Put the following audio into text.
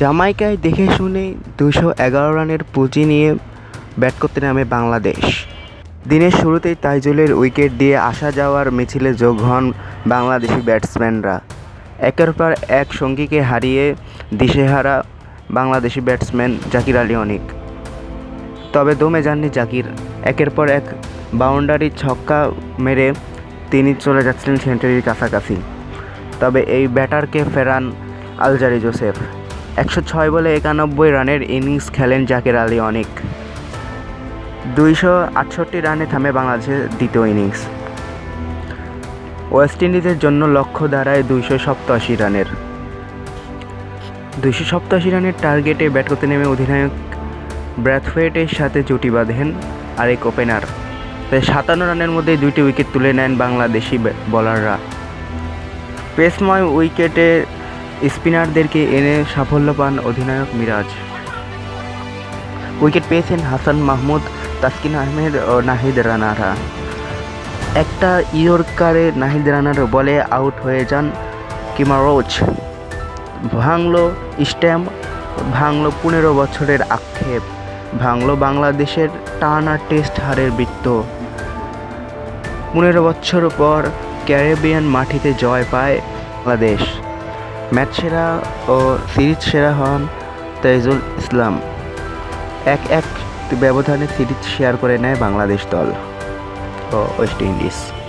জামাইকায় দেখে শুনে দুশো এগারো রানের পুঁজি নিয়ে ব্যাট করতে নামে বাংলাদেশ। দিনের শুরুতেই তাইজুলের উইকেট দিয়ে আসা যাওয়ার মিছিলে যোগ হন বাংলাদেশি ব্যাটসম্যানরা। একের পর এক সঙ্গীকে হারিয়ে দিশেহারা বাংলাদেশি ব্যাটসম্যান জাকির আলী অনিক। তবে দমে যাননি জাকির। একের পর এক বাউন্ডারি ছক্কা মেরে তিনি চলে যাচ্ছিলেন সেঞ্চুরির কাছাকাছি। তবে এই ব্যাটারকে ফেরান আলজারি জোসেফ। একশো ছয় বলে একানব্বই রানের ইনিংস খেলেন জাকের আলী অনেক। দুইশো আটষট্টি রানে থামে বাংলাদেশের দ্বিতীয় ইনিংস। ওয়েস্ট ইন্ডিজের জন্য লক্ষ্য দাঁড়ায় দুইশো সপ্তাশি রানের। দুইশো সপ্তাশি রানের টার্গেটে ব্যাট করতে নেমে অধিনায়ক ব্র্যাথওয়েটের সাথে জুটি বাঁধেন আরেক ওপেনার। তাই সাতান্ন রানের মধ্যে দুইটি উইকেট তুলে নেন বাংলাদেশি বোলাররা পেসময় উইকেটে স্পিনারদেরকে এনে সাফল্য পান অধিনায়ক মিরাজ। উইকেট পেয়েছেন হাসান মাহমুদ, তাসকিন আহমেদ ও নাহিদ রানারা। একটা ইয়র্কারে নাহিদ রানার বলে আউট হয়ে যান কিমারোচ। ভাঙলো স্ট্যাম্প ভাঙলো পনেরো বছরের আক্ষেপ, ভাঙলো বাংলাদেশের টানা টেস্ট হারের বৃত্ত। পনেরো বছর পর ক্যারিবিয়ান মাটিতে জয় পায় বাংলাদেশ। ম্যাচ সেরা ও সিরিজ সেরা হন তাইজুল ইসলাম। এক এক ব্যবধানে সিরিজ শেয়ার করে নেয় বাংলাদেশ দল ও ওয়েস্ট ইন্ডিজ।